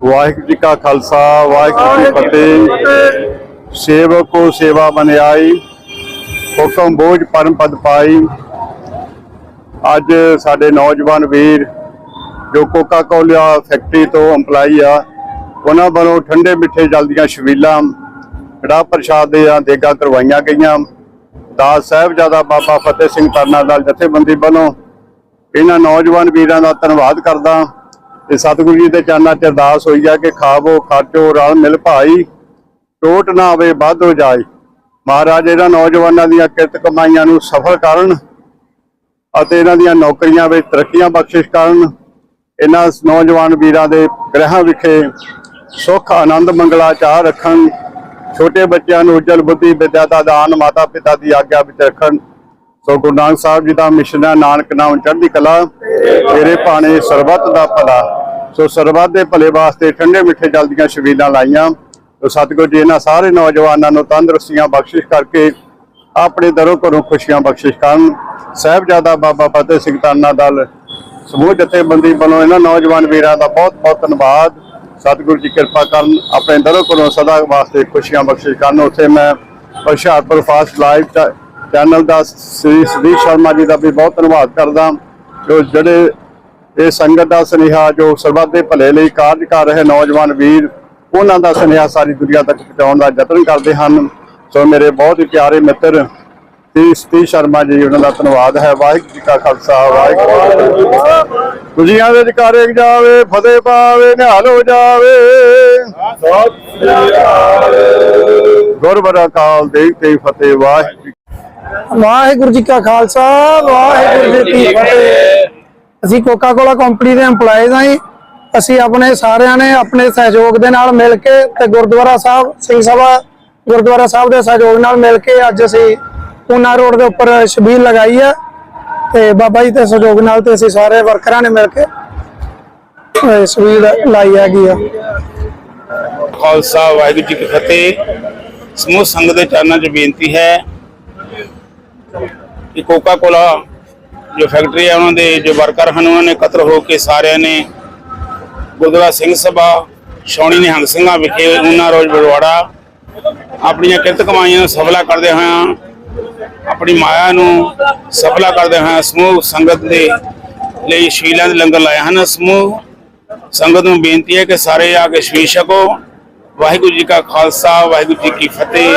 ਵਾਹਿਗੁਰੂ ਜੀ ਕਾ ਖਾਲਸਾ ਵਾਹਿਗੁਰੂ ਜੀ ਕੀ ਫਤਿਹ। ਸੇਵਕ ਸੇਵਾ ਬਨਿਆਈ ਹੁਕਮ ਬੋਝ ਪਰਮ ਪਦ ਪਾਈ। ਅੱਜ ਸਾਡੇ ਨੌਜਵਾਨ ਵੀਰ ਜੋ ਕੋਕਾ ਕੋਲਾ ਫੈਕਟਰੀ ਤੋਂ EMPLOYE ਆ ਉਹਨਾਂ ਵੱਲੋਂ ਠੰਡੇ ਮਿੱਠੇ ਜਲ ਦੀਆਂ ਛਬੀਲਾਂ ਕੜਾਹ ਪ੍ਰਸ਼ਾਦ ਦੇ ਆ ਦੇਗਾ ਕਰਵਾਈਆਂ ਗਈਆਂ। ਦਾਸ ਸਾਹਿਬਜ਼ਾਦਾ ਬਾਬਾ ਫਤਿਹ ਸਿੰਘ ਤਰਨਾ ਦਲ ਜਥੇਬੰਦੀ ਵੱਲੋਂ ਇਹਨਾਂ ਨੌਜਵਾਨ ਵੀਰਾਂ ਦਾ ਧੰਨਵਾਦ ਕਰਦਾ। ਤੇ ਸਤਿਗੁਰੂ ਜੀ ਦੇ ਚਰਨਾਂ 'ਚ ਅਰਦਾਸ ਹੋਈ ਆ ਕਿ ਖਾਵੋ, ਖਾਚੋ, ਰਲ ਮਿਲ ਭਾਈ ਟੋਟ ਨਾ ਆਵੇ, ਵੱਧ ਹੋ ਜਾਏ। ਮਹਾਰਾਜ, ਇਹਨਾਂ ਨੌਜਵਾਨਾਂ ਦੀਆਂ ਕਿਰਤ ਕਮਾਈਆਂ ਨੂੰ ਸਫਲ ਕਰਨ ਅਤੇ ਇਹਨਾਂ ਦੀਆਂ ਨੌਕਰੀਆਂ ਵਿੱਚ ਤਰੱਕੀਆਂ ਬਖਸ਼ਿਸ਼ ਕਰਨ। ਇਹਨਾਂ ਨੌਜਵਾਨ ਵੀਰਾਂ ਦੇ ਗ੍ਰਹਿਾਂ ਵਿਖੇ ਸੁੱਖ, ਆਨੰਦ, ਮੰਗਲਾ ਚਾਹ ਰੱਖਣ, ਛੋਟੇ ਬੱਚਿਆਂ ਨੂੰ ਉਜਲ ਬੁੱਧੀ, ਵਿਦਿਆ ਦਾ ਦਾਨ ਮਾਤਾ ਪਿਤਾ ਦੀ ਆਗਿਆ ਵਿੱਚ ਰੱਖਣ। ਸੋ ਗੁਰੂ ਨਾਨਕ ਸਾਹਿਬ ਜੀ ਦਾ ਮਿਸ਼ਨ ਹੈ ਨਾਨਕ ਨਾਮ ਚੜ੍ਹਦੀ ਕਲਾ ਮੇਰੇ ਭਾਣੇ ਸਰਬੱਤ ਦਾ ਭਲਾ। ਸੋ ਸਰਬੱਤ ਦੇ ਭਲੇ ਵਾਸਤੇ ਠੰਡੇ ਮਿੱਠੇ ਜਲ ਦੀਆਂ ਛਬੀਲਾਂ ਲਾਈਆਂ। ਸੋ ਸਤਿਗੁਰੂ ਜੀ, ਇਹਨਾਂ ਸਾਰੇ ਨੌਜਵਾਨਾਂ ਨੂੰ ਤੰਦਰੁਸਤੀਆਂ ਬਖਸ਼ਿਸ਼ ਕਰਕੇ ਆਪਣੇ ਦਰੋਂ ਘਰੋਂ ਖੁਸ਼ੀਆਂ ਬਖਸ਼ਿਸ਼ ਕਰਨ। ਸਾਹਿਬਜ਼ਾਦਾ ਬਾਬਾ ਫਤਿਹ ਸਿੰਘ ਤਾਨਾ ਦਲ, ਸਮੂਹ ਜਥੇਬੰਦੀ ਵੱਲੋਂ ਇਹਨਾਂ ਨੌਜਵਾਨ ਵੀਰਾਂ ਦਾ ਬਹੁਤ ਬਹੁਤ ਧੰਨਵਾਦ। ਸਤਿਗੁਰੂ ਜੀ, ਕਿਰਪਾ ਕਰਨ ਆਪਣੇ ਦਰੋਂ ਘਰੋਂ ਸਦਾ ਵਾਸਤੇ ਖੁਸ਼ੀਆਂ ਬਖਸ਼ਿਸ਼ ਕਰਨ। ਉੱਥੇ ਮੈਂ ਹੁਸ਼ਿਆਰਪੁਰ ਫਾਸਟ ਲਾਈਵ ਚੈ- ਚੈਨਲ ਦਾ ਸ੍ਰੀ ਸਦੀਸ਼ ਸ਼ਰਮਾ ਜੀ ਦਾ ਵੀ ਬਹੁਤ ਧੰਨਵਾਦ ਕਰਦਾ। ਜੋ ਜਿਹੜੇ ਇਹ ਸੰਗਤ ਦਾ ਸੁਨੇਹਾ ਜੋ ਸਰਬੱਤ ਦੇ ਭਲੇ ਲਈ ਕਾਰਜ ਕਰ ਰਹੇ ਨੌਜਵਾਨ ਵੀਰ, ਉਹਨਾਂ ਦਾ ਸੁਨੇਹਾ ਸਾਰੀ ਦੁਨੀਆ ਤੱਕ ਪਹੁੰਚਾਉਣ ਦਾ ਯਤਨ ਕਰਦੇ ਹਨ। ਸੋ ਮੇਰੇ ਬਹੁਤ ਹੀ ਪਿਆਰੇ ਮਿੱਤਰ ਸ੍ਰੀ ਸਤੀਸ਼ ਸ਼ਰਮਾ ਜੀ, ਉਹਨਾਂ ਦਾ ਧੰਨਵਾਦ ਹੈ। ਵਾਹਿਗੁਰੂ ਜੀ ਕਾ ਖਾਲਸਾ, ਵਾਹਿਗੁਰੂ ਜੀ ਕੀ ਫਤਿਹ। ਜਾਵੇ, ਫਤਿਹ ਪਾਵੇ, ਨਿਹਾਲ ਹੋ ਜਾਵੇ। ਗੁਰਬਰਾ ਕਾਲ ਦੇਖ ਤੇ ਫਤਿਹ, ਵਾਹਿਗੁਰੂ ਵਾਹਿਗੁਰੂ ਜੀ ਕਾ ਖਾਲਸਾ, ਵਾਹਿਗੁਰੂ ਜੀ ਕੀ ਫਤਿਹ। ਅਸੀਂ ਕੋਕਾ ਕੋਲਾ ਕੰਪਨੀ ਦੇ EMPLOYEES ਆਂ ਅਸੀਂ ਆਪਣੇ ਸਾਰਿਆਂ ਨੇ ਆਪਣੇ ਸਹਿਯੋਗ ਦੇ ਨਾਲ ਮਿਲ ਕੇ ਤੇ ਗੁਰਦੁਆਰਾ ਸਾਹਿਬ, ਸਿੰਘ ਸਭਾ, ਗੁਰਦੁਆਰਾ ਸਾਹਿਬ ਦੇ ਸਹਿਯੋਗ ਨਾਲ ਮਿਲ ਕੇ ਅੱਜ ਅਸੀਂ ਪੂਨਾ ਰੋਡ ਦੇ ਉੱਪਰ ਛਬੀਲ ਲਗਾਈ ਹੈ ਤੇ ਬਾਬਾ ਜੀ ਦੇ ਸਹਿਯੋਗ ਨਾਲ ਤੇ ਅਸੀਂ ਸਾਰੇ ਵਰਕਰਾਂ ਨੇ ਮਿਲ ਕੇ ਇਹ ਲਾਈ ਹੈਗੀ ਆ। ਖਾਲਸਾ ਵਾਹਿਗੁਰੂ ਜੀ ਕੀ ਫਤਿਹ। ਸਮੂਹ ਸੰਗਤ ਦੇ ਚਰਨਾਂ 'ਚ ਬੇਨਤੀ ਹੈ ਕਿ ਕੋਕਾ ਕੋਲਾ ਜੋ ਫੈਕਟਰੀ ਹੈ ਉਹਨਾਂ ਦੇ, ਜੋ ਵਰਕਰ ਹਨ, ਉਹਨਾਂ ਨੇ ਇਕੱਤਰ ਹੋ ਕੇ ਸਾਰਿਆਂ ਨੇ ਗੁਰਦੁਆਰਾ ਸਿੰਘ ਸਭਾ ਸ਼ੌਣੀ ਨਿਹੰਗ ਸਿੰਘਾਂ ਵਿਖੇ ਉਹਨਾਂ ਰੋਜ਼ ਬੜਵਾੜਾ ਆਪਣੀਆਂ ਕਿਰਤ ਕਮਾਈਆਂ ਨੂੰ ਸਫਲਾ ਕਰਦੇ ਹੋਇਆ ਆਪਣੀ ਮਾਇਆ ਨੂੰ ਸਫਲਾ ਕਰਦੇ ਹੋਇਆਂ ਸਮੂਹ ਸੰਗਤ ਦੇ ਲਈ ਸ਼ੀਲਾਂ ਦੇ ਲੰਗਰ ਲਾਏ ਹਨ। ਸਮੂਹ ਸੰਗਤ ਨੂੰ ਬੇਨਤੀ ਹੈ ਕਿ ਸਾਰੇ ਆ ਕੇ ਸ਼ੀਸ਼ ਛਕੋ। ਵਾਹਿਗੁਰੂ ਜੀ ਕਾ ਖਾਲਸਾ, ਵਾਹਿਗੁਰੂ ਜੀ ਕੀ ਫਤਿਹ।